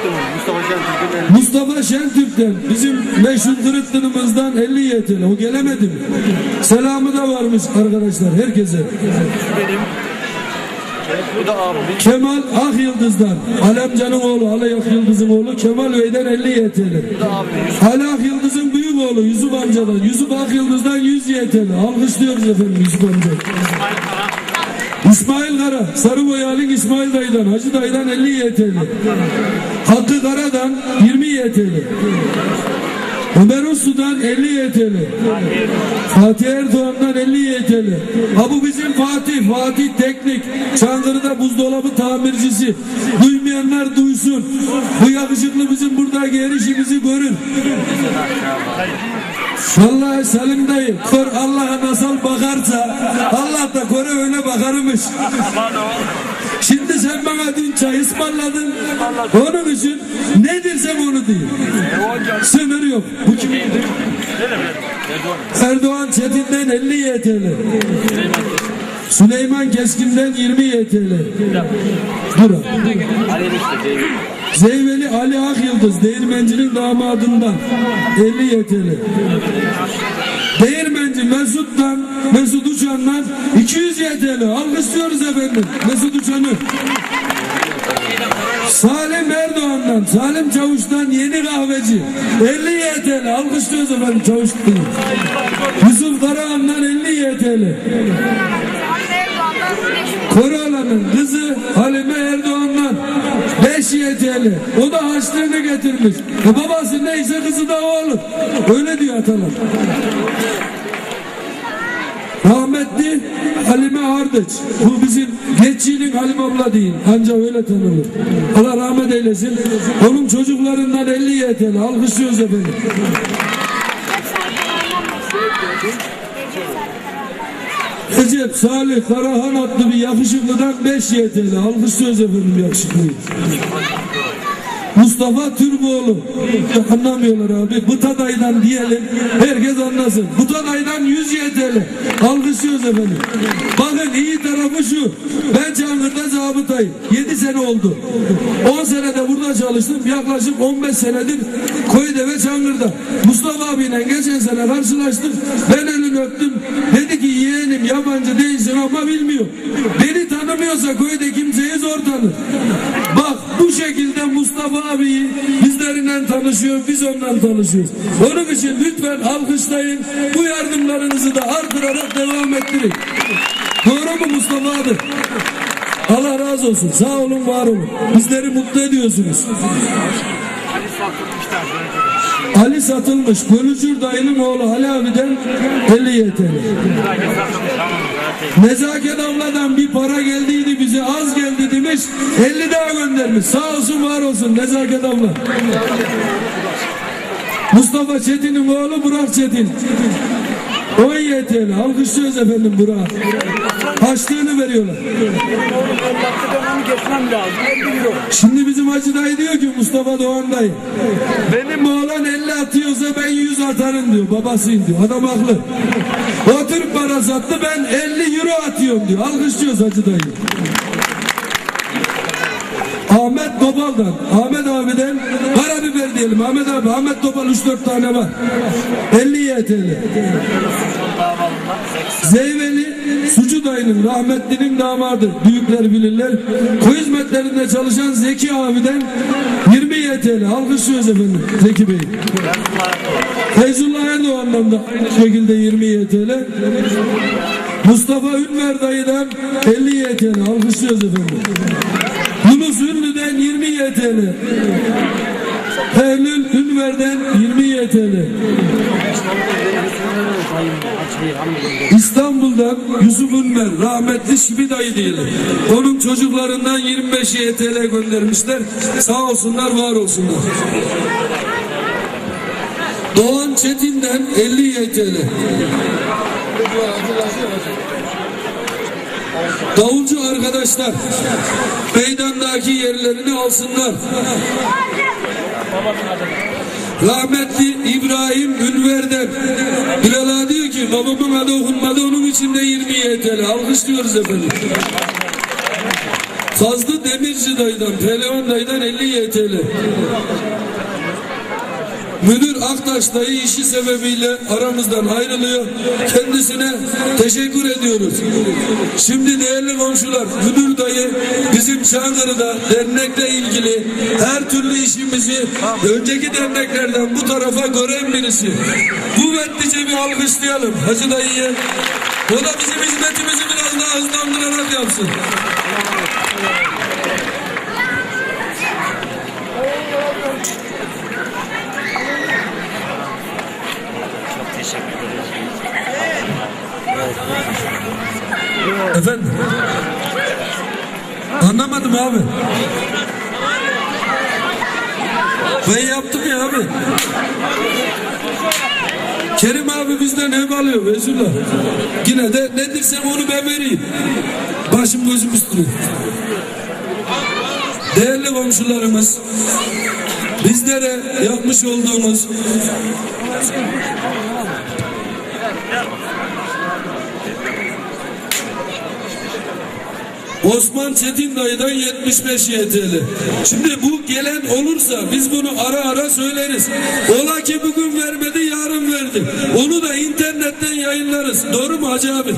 Şentürk'ten Mustafa Şentürk'ten Mustafa Şentürk'ten bizim meşhur Kırıkkınımızdan 50 YTL. O gelemedi mi? Selamı da varmış arkadaşlar herkese. benim. Bu da abim. Kemal Ak Yıldız'dan. Alemcan'ın oğlu, Ali Ak Yıldız'ın oğlu Kemal Bey'den 50 YTL. Ali Ak Yıldız'ın büyük oğlu Yusuf amcadan. Yusuf Ak Yıldız'dan 100 YTL. Alkışlıyoruz efendim Yusuf amca. İsmail Kara, Sarı Boyalı'nın İsmail dayıdan, Hacı dayıdan 50 YTL. Hakkı Kara'dan 20 YTL. Ömer Uslu'dan 50 YTL. Fatih Erdoğan'dan 50 YTL. Ha bu bizim Fatih, Fatih Teknik. Çankırı'da buzdolabı tamircisi. Duymayanlar duysun. Bu yakışıklı bizim buradaki erişimizi görür. Vallahi Salim dayı, kor Allah'a nasıl bakarsa Allah bakarmış. Şimdi sen bana dün çay ısmarladın. Onun için ne dirsem onu diyeyim. Sınır yok. Bu kimin? Erdoğan Çetin'den 50 YTL. Süleyman Keskin'den 20 YTL. Dur. Zeyveli Ali Ak Yıldız Değirmencinin damadından 50 YTL. Değirmenci Mesut'tan Mesut Uçan'dan 200 YTL. Alkışlıyoruz efendim Mesut Uçan'ı. Salim Erdoğan'dan, Salim Çavuş'tan yeni kahveci 50 YTL. Alkışlıyoruz efendim Çavuş Bey. Yusuf Karahan'dan 50 YTL. Koroğlan'ın kızı Halime Erdoğan'dan 5 YTL. O da harçlığını getirmiş. E babası neyse kızı da o olur. Öyle diyor atalar. Rahmetli Halime Ardıç. Bu bizim Geççi'nin Halime abla değil. Ancak öyle tanınır. Allah rahmet eylesin. Onun çocuklarından 50 YTL. Alkışlıyoruz efendim. Recep Salih Karahan adlı bir yakışıklıdan 5 YTL. Alkışlıyoruz efendim yakışıklıyı. Mustafa Türkoğlu. Anlamıyorlar abi. Butaday'dan diyelim. Herkes anlasın. Butaday'dan 100 YTL. Alkışlıyoruz efendim. Bakın iyi tarafı şu. Ben Çankırı'da zabıtayım. 7 sene oldu. 10 senede burada çalıştım. Yaklaşık 15 senedir Koyde ve Çankırı'da. Mustafa abiyle geçen sene karşılaştık. Ben elini öptüm. Dedi ki yeğenim yabancı değilsin ama bilmiyor. Beni tanımıyorsa köyde kimseyi zor tanır. Bu şekilde Mustafa abiyi bizlerinden tanışıyor, biz ondan tanışıyoruz. Onun için lütfen alkışlayın. Bu yardımlarınızı da artırarak devam ettirin. Doğru mu Mustafa abi? Allah razı olsun. Sağ olun, var olun. Bizleri mutlu ediyorsunuz. Ali satılmış. Gönülcür dayının oğlu Ali abiden 50 YTL. Nezaket abladan bir para geldiydi bize az geldi demiş 50 daha göndermiş. Sağ olsun var olsun. Nezaket abla. Mustafa Çetin'in oğlu Burak Çetin. 10 YTL alkışlıyoruz efendim Burak Haçlığını veriyorlar. Onu geçmem lazım. 50 euro. Şimdi bizim Hacı dayı diyor ki Mustafa Doğan dayı benim oğlan 50 atıyorsa ben 100 atarım diyor. Babasıyım diyor. Adam haklı. O Türk parası attı ben 50 euro atıyorum diyor. Alkışlıyoruz Hacı dayı Ahmet Topal'dan Ahmet abiden karabiber diyelim Ahmet abi Ahmet Topal 3-4 tane var 50 YTL Zeyveli Sucu dayının rahmetlinin damadı. Büyükler bilirler. Koy hizmetlerinde çalışan Zeki abiden 20 YTL. Alkışlıyoruz efendim Zeki Bey. Feyzullah Erdoğan'dan da aynı şekilde 20 YTL. Mustafa Ünver dayıdan 50 YTL. Alkışlıyoruz efendim. Yunus Ünlü'den 20 YTL. Eylül Ünver'den 20 YTL. İstanbul'dan Yusuf Ünver rahmetli Şibi dayı diyelim. Onun çocuklarından 25 YTL göndermişler. Sağ olsunlar var olsunlar. Doğan Çetin'den 50 YTL. Davulcu arkadaşlar meydandaki yerlerini alsınlar. Rahmetli İbrahim Ünver'den Bilal Ağa diyor ki babamın adı okunmadı onun için de 20 YTL alkışlıyoruz efendim. Fazlı Demirci dayıdan, Pehlivan dayıdan 50 YTL. Müdür Aktaş dayı işi sebebiyle aramızdan ayrılıyor. Kendisine teşekkür ediyoruz. Şimdi değerli komşular, müdür dayı bizim Çankırı'da dernekle ilgili her türlü işimizi önceki derneklerden bu tarafa gören birisi. Kuvvetlice bir alkışlayalım Hacı dayıyı. O da bizim hizmetimizi Efendim? Anlamadım abi. Ben yaptım ya abi. Kerim abi bizden ev alıyor Vezullah. Yine de ne dirsem onu ben vereyim. Başım gözüm üstüne. Değerli komşularımız, bizlere yapmış olduğumuz Osman Çetin dayıdan 75 YTL. Şimdi bu gelen olursa biz bunu ara ara söyleriz. Ola ki bugün vermedi yarın verdi. Onu da internetten yayınlarız. Doğru mu Hacı abi?